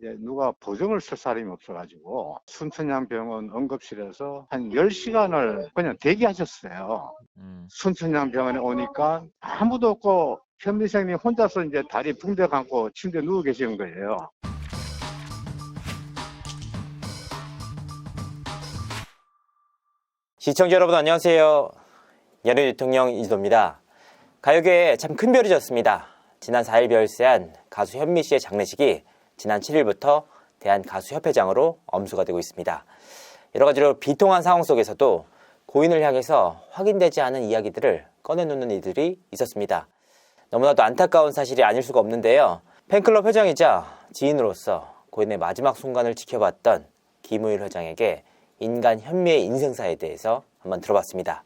이제 누가 보정을 쓸 사람이 없어가지고 순천향병원 응급실에서 한 10시간을 그냥 대기하셨어요. 음. 순천향병원에 오니까 아무도 없고 현미생님 혼자서 이제 다리 붕대 감고 침대에 누워 계시는 거예요. 시청자 여러분 안녕하세요. 연예 대통령 이지도입니다. 가요계에 참 큰 별이 졌습니다. 지난 4일 별세한 가수 현미 씨의 장례식이 지난 7일부터 대한가수협회장으로 엄수가 되고 있습니다. 여러 가지로 비통한 상황 속에서도 고인을 향해서 확인되지 않은 이야기들을 꺼내놓는 이들이 있었습니다. 너무나도 안타까운 사실이 아닐 수가 없는데요. 팬클럽 회장이자 지인으로서 고인의 마지막 순간을 지켜봤던 김우일 회장에게 인간 현미의 인생사에 대해서 한번 들어봤습니다.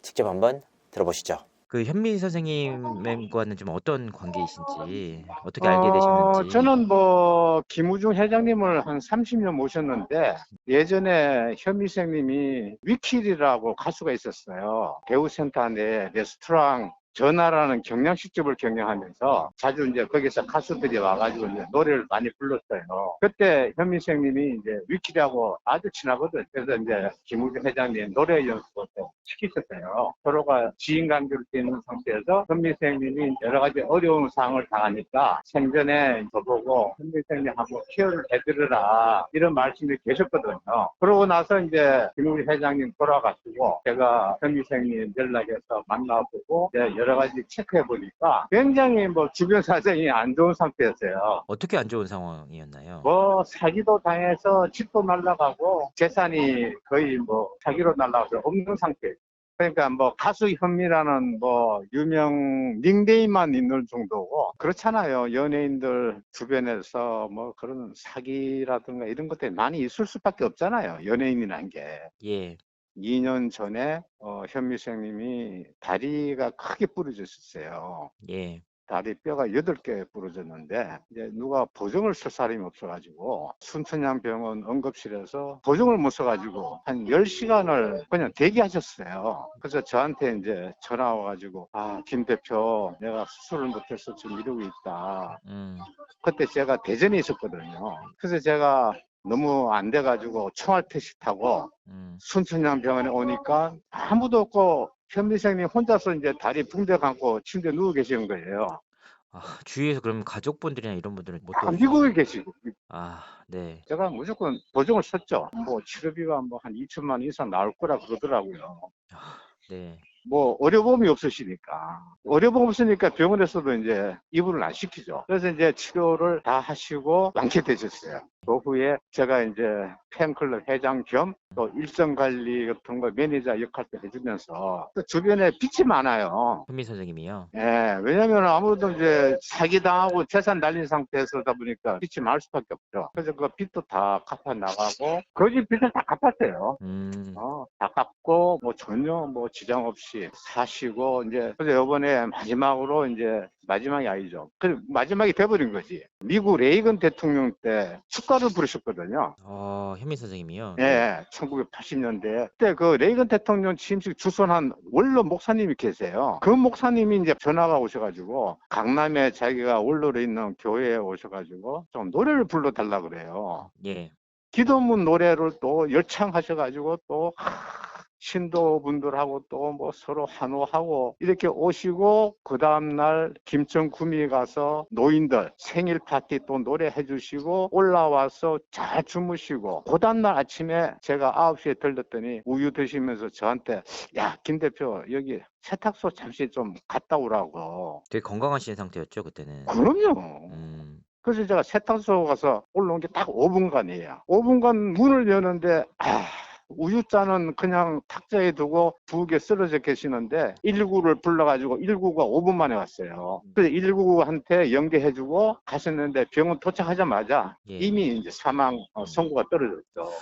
직접 한번 들어보시죠. 그 현미 선생님과는 좀 어떤 관계이신지 어떻게 알게 어, 되셨는지 저는 뭐 김우중 회장님을 한 30년 모셨는데 예전에 현미생님이 위킬이라고 가수가 있었어요. 배우센터 내 레스토랑 전화라는 경양식집을 경영하면서 자주 이제 거기서 가수들이 와가지고 이제 노래를 많이 불렀어요. 그때 현미생님이 이제 위킬하고 아주 친하거든. 그래서 이제 김우중 회장님 노래 연습을 또 시키셨어요. 서로가 지인 관계로 돼 있는 상태에서 현미생님이 여러 가지 어려운 상황을 당하니까 생전에 저보고 현미생님 한번 케어를 해드려라 이런 말씀이 계셨거든요. 그러고 나서 이제 김우중 회장님 돌아가시고 제가 현미생님 연락해서 만나보고 이제 여러 가지 체크해 보니까 굉장히 뭐 주변 사정이 안 좋은 상태였어요. 어떻게 안 좋은 상황이었나요? 뭐 사기도 당해서 집도 날라가고 재산이 거의 뭐 사기로 날라가서 없는 상태. 그러니까 뭐 가수 현미라는 뭐 유명 닉네임만 있는 정도고 그렇잖아요. 연예인들 주변에서 뭐 그런 사기라든가 이런 것들이 많이 있을 수밖에 없잖아요. 연예인이란 게. 예. 2년 전에 어, 현미생님이 다리가 크게 부러졌었어요. 예. 다리 뼈가 8개 부러졌는데 이제 누가 보정을 쓸 사람이 없어가지고 순천향병원 응급실에서 보정을 못 써가지고 한 10시간을 그냥 대기하셨어요. 그래서 저한테 이제 전화 와가지고 아 김 대표 내가 수술을 못해서 지금 이러고 있다. 음. 그때 제가 대전에 있었거든요. 그래서 제가 너무 안 돼가지고 총알 택시 타고 음. 순천향병원에 오니까 아무도 없고 현미생님 혼자서 이제 다리 붕대 감고 침대에 누워 계시는 거예요. 아, 주위에서 그럼 가족분들이나 이런 분들은 못 아? 미국에 계시고 아, 네. 제가 무조건 보증을 썼죠. 뭐 치료비가 뭐 한 2천만 원 이상 나올 거라 그러더라고요. 아, 네. 뭐 어려움이 없으시니까 어려움 없으니까 병원에서도 이제 입원을 안 시키죠. 그래서 이제 치료를 다 하시고 완쾌되셨어요. 그 후에 제가 이제 팬클럽 회장 겸 또 일정 관리 같은 거 매니저 역할도 해주면서 또 주변에 빚이 많아요. 현미 선생님이요. 예, 왜냐면 아무래도 이제 사기당하고 재산 날린 상태에서다 보니까 빚이 많을 수밖에 없죠. 그래서 그 빚도 다 갚아 나가고 거기 빚을 다 갚았어요. 음. 어, 다 갚고 뭐 전혀 뭐 지장 없이 사시고 이제 그래서 이번에 마지막으로 이제 마지막이 아니죠. 그 마지막이 돼버린 거지. 미국 레이건 대통령 때 축가를 부르셨거든요. 어, 현미 선생님이요. 예, 1980년대 그때 그 레이건 대통령 취임식 주선한 원로 목사님이 계세요. 그 목사님이 이제 전화가 오셔가지고 강남에 자기가 원로로 있는 교회에 오셔가지고 좀 노래를 불러달라 그래요. 예. 기도문 노래를 또 열창하셔가지고 또 신도분들하고 또 뭐 서로 한호하고 이렇게 오시고 그 다음날 김천구미 가서 노인들 생일 파티 또 노래해 주시고 올라와서 잘 주무시고 그 다음날 아침에 제가 9시에 들렸더니 우유 드시면서 저한테 야 김 대표 여기 세탁소 잠시 좀 갔다 오라고 되게 건강하신 상태였죠, 그때는. 그럼요 음. 그래서 제가 세탁소 가서 올라온 게 딱 5분간이에요. 5분간 문을 여는데 아, 우유잔은 그냥 탁자에 두고 부엌에 쓰러져 계시는데 119를 불러가지고 119가 5분 만에 왔어요. 그래서 119한테 연계해주고 가셨는데 병원 도착하자마자 예. 이미 이제 사망 어, 선고가 떨어졌죠.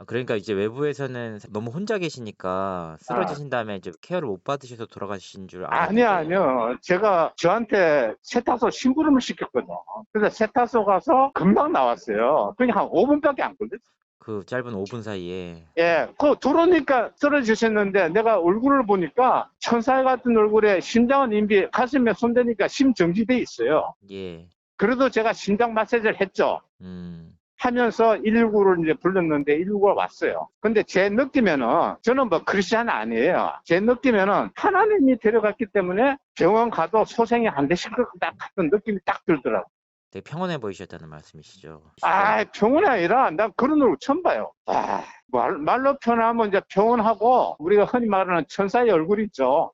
아, 그러니까 이제 외부에서는 너무 혼자 계시니까 쓰러지신 다음에 이제 케어를 못 받으셔서 돌아가신 줄 알았는데. 아니요, 아니요. 제가 저한테 세탁소 심부름을 시켰거든. 그래서 세탁소 가서 금방 나왔어요. 그냥 한 5분밖에 안 걸렸어요. 그 짧은 5분 사이에 예, 그 들어오니까 쓰러지셨는데 내가 얼굴을 보니까 천사 같은 얼굴에 심장은 인비 가슴에 손대니까 심정지돼 있어요. 예. 그래도 제가 심장 마사지를 했죠. 음, 하면서 119를 이제 불렀는데 119가 왔어요. 근데 제 느낌에는 저는 뭐 크리스찬 아니에요. 제 느낌에는 하나님이 데려갔기 때문에 병원 가도 소생이 안 되실 것 같은 느낌이 딱 들더라고요. 되게 평온해 보이셨다는 말씀이시죠? 아, 병원이 아니라 난 그런 얼굴 처음 봐요. 아, 말, 말로 표현하면 이제 병원하고 우리가 흔히 말하는 천사의 얼굴 있죠.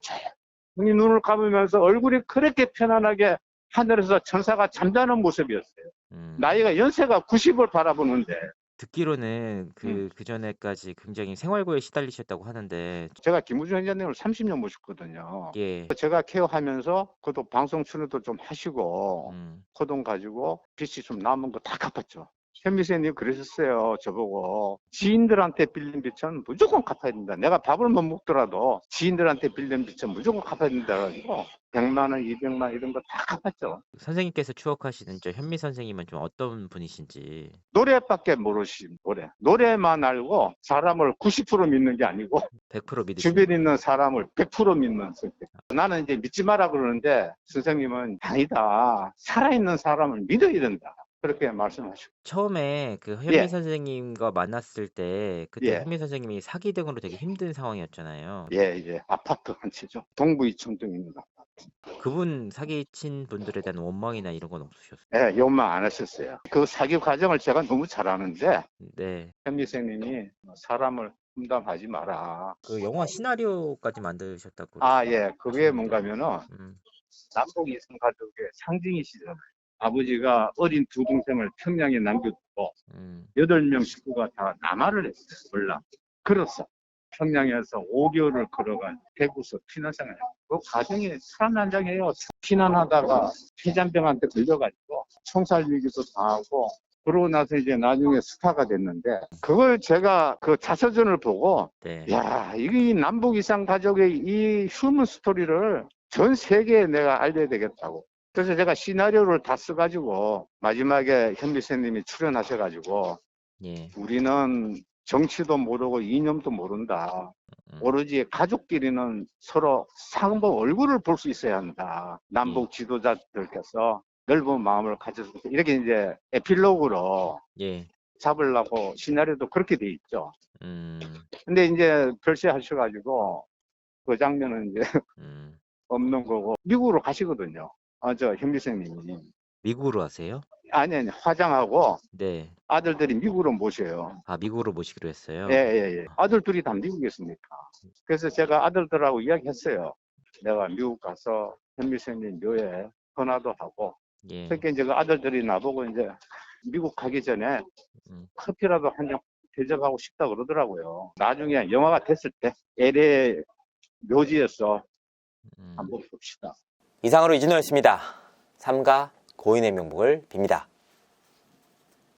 조용히 눈을 감으면서 얼굴이 그렇게 편안하게 하늘에서 천사가 잠자는 모습이었어요. 음, 나이가 연세가 90을 바라보는데 듣기로는 그, 음. 그 전에까지 굉장히 생활고에 시달리셨다고 하는데, 제가 김우중 회장님을 30년 모셨거든요. 예, 제가 케어하면서 그것도 방송 출연도 좀 하시고 음, 코돈 가지고 빚이 좀 남은 거 다 갚았죠. 현미세님 그러셨어요. 저보고 지인들한테 빌린 빚은 무조건 갚아야 된다. 내가 밥을 못 먹더라도 지인들한테 빌린 빚은 무조건 갚아야 된다. 가지고 100만 원, 200만 원 이런 거 다 갚았죠. 선생님께서 추억하시는 저 현미 선생님은 좀 어떤 분이신지, 노래밖에 모르신 노래. 노래만 알고 사람을 90% 믿는 게 아니고 100% 믿으시는 주변에 있는 사람을 100% 믿는 성격. 나는 이제 믿지 마라 그러는데 선생님은 아니다. 살아있는 사람을 믿어야 된다. 그렇게 말씀하시고. 처음에 그 현미 예. 선생님과 만났을 때 그때 예. 현미 선생님이 사기 등으로 되게 힘든 상황이었잖아요. 예, 예. 아파트 한 채죠. 동부 아파트. 그분 사기친 분들에 대한 원망이나 이런 건 없으셨어요? 예, 욕만 안 하셨어요. 그 사기 과정을 제가 너무 잘 아는데, 네. 현미생님이 사람을 험담하지 마라. 그 영화 시나리오까지 만드셨다고. 아? 예. 그게 뭔가면은, 음, 남북 이성 가족의 상징이시잖아요. 아버지가 어린 두 동생을 평양에 남겨두고, 음, 여덟 명 식구가 다 남하를 했어요. 몰라. 걸었어. 평양에서 5개월을 걸어간 대구서 피난생활. 그 과정이 살난장해요. 피난하다가 폐잔병한테 걸려가지고 총살 위기도 당하고 그러고 나서 이제 나중에 스타가 됐는데 그걸 제가 그 자서전을 보고 네. 야 이게 이 남북 이상 가족의 이 휴먼 스토리를 전 세계에 내가 알려야 되겠다고. 그래서 제가 시나리오를 다 써가지고 마지막에 현미쌤님이 출연하셔가지고 예. 우리는 정치도 모르고 이념도 모른다. 음. 오로지 가족끼리는 서로 상보 얼굴을 볼 수 있어야 한다. 남북 지도자들께서 넓은 마음을 가져서 이렇게 이제 에필로그로 예. 잡으려고 시나리오도 그렇게 돼 있죠. 음, 근데 이제 별세하셔가지고 그 장면은 이제 음. 없는 거고 미국으로 가시거든요. 아, 저 현미생님이. 미국으로 하세요? 아니, 아니, 화장하고 네. 아들들이 미국으로 모셔요. 아, 미국으로 모시기로 했어요? 예, 예, 예. 아들 둘이 다 미국에 있으니까. 그래서 제가 아들들하고 이야기했어요. 내가 미국 가서 현미생님 묘에 전화도 하고. 예. 그러니까 이제 그 아들들이 나보고 이제 미국 가기 전에 음. 커피라도 한 잔 대접하고 싶다 그러더라고요. 나중에 영화가 됐을 때 LA 묘지에서 음. 한번 봅시다. 이상으로 이진호였습니다. 삼가 고인의 명복을 빕니다.